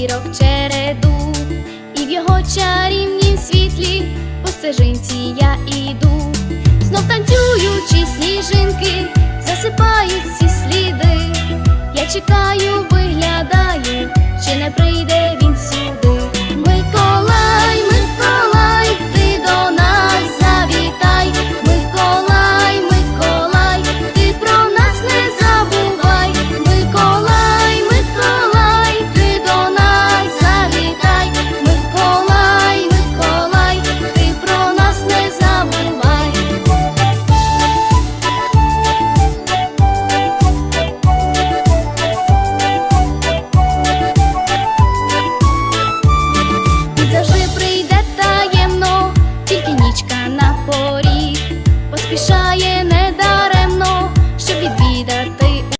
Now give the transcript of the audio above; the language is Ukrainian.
зірок череду, і в його чарівнім світлі по стежинці я іду. Знов танцюючи сніжинки, засипають всі сліди. Я чекаю, виглядаю, чи не прийде поспішає.